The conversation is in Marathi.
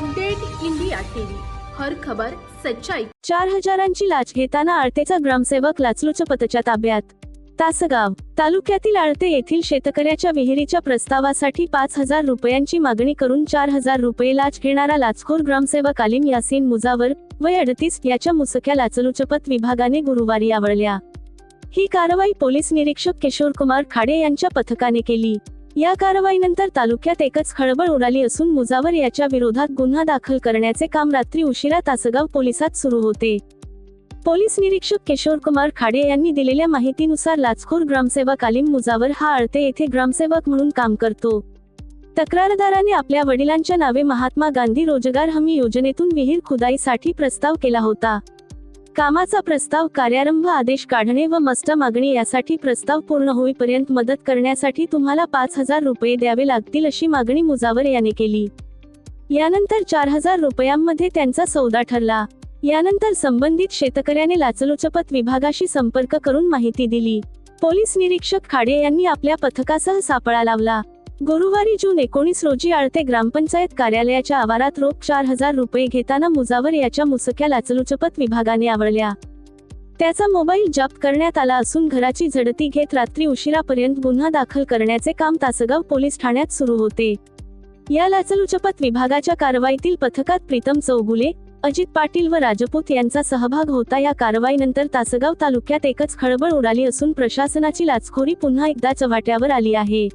Update India TV. हर खबर सच्चाई. चार हजारांची लाच घेताना आळतेचा ग्रामसेवक लाचलुचपतच्या ताब्यात. तासगाव तालुक्यातील आळते येथील शेतकऱ्याच्या विहिरीच्या प्रस्तावासाठी पाच हजार रुपयांची मागणी करून चार हजार रुपये लाच घेणारा लाचखोर ग्रामसेवक आलिम यासीन मुजावर वय अडतीस याच्या मुसक्या लाचलुचपत विभागाने गुरुवारी आवळल्या. ही कारवाई पोलीस निरीक्षक किशोर कुमार खाडे यांच्या पथकाने केली. या कारवाईनंतर तालुक्यात एकच खळबळ उडाली असून मुजावर याच्या विरोधात गुन्हा दाखल करण्याचे काम रात्री उशिरा तासगाव पोलिसात सुरू होते. पोलीस निरीक्षक किशोर कुमार खाडे यांनी दिलेल्या माहितीनुसार लाचखोर ग्रामसेवक आलिम मुजावर हा अळते येथे ग्रामसेवक म्हणून काम करतो. तक्रारदाराने आपल्या वडिलांच्या नावे महात्मा गांधी रोजगार हमी योजनेतून विहीर खुदाईसाठी प्रस्ताव केला होता. कामाचा प्रस्ताव कार्यारंभ आदेश काढणे व मस्त मागणी यासाठी प्रस्ताव पूर्ण होईपर्यंत मदत करण्यासाठी तुम्हाला पाच हजार रुपये द्यावे लागतील अशी मागणी मुजावर याने केली. यानंतर चार हजार रुपयांमध्ये त्यांचा सौदा ठरला. यानंतर संबंधित शेतकऱ्याने लाचलुचपत विभागाशी संपर्क करून माहिती दिली. पोलीस निरीक्षक खाडे यांनी आपल्या पथकासह सापळा लावला. गुरुवारी जून एकोणीस रोजी आळते ग्रामपंचायत कार्यालयाच्या आवारात रोख चार हजार रुपये घेताना मुजावर याच्या मुसक्या लाचलुचपत विभागाने आवळल्या. त्याचा मोबाईल जप्त करण्यात आला असून घराची झडती घेत रात्री उशिरापर्यंत गुन्हा दाखल करण्याचे काम तासगाव पोलीस ठाण्यात सुरू होते. या लाचलुचपत विभागाच्या कारवाईतील पथकात प्रीतम चौगुले अजित पाटील व राजपूत यांचा सहभाग होता. या कारवाईनंतर तासगाव तालुक्यात एकच खळबळ उडाली असून प्रशासनाची लाचखोरी पुन्हा एकदा चव्हाट्यावर आली आहे.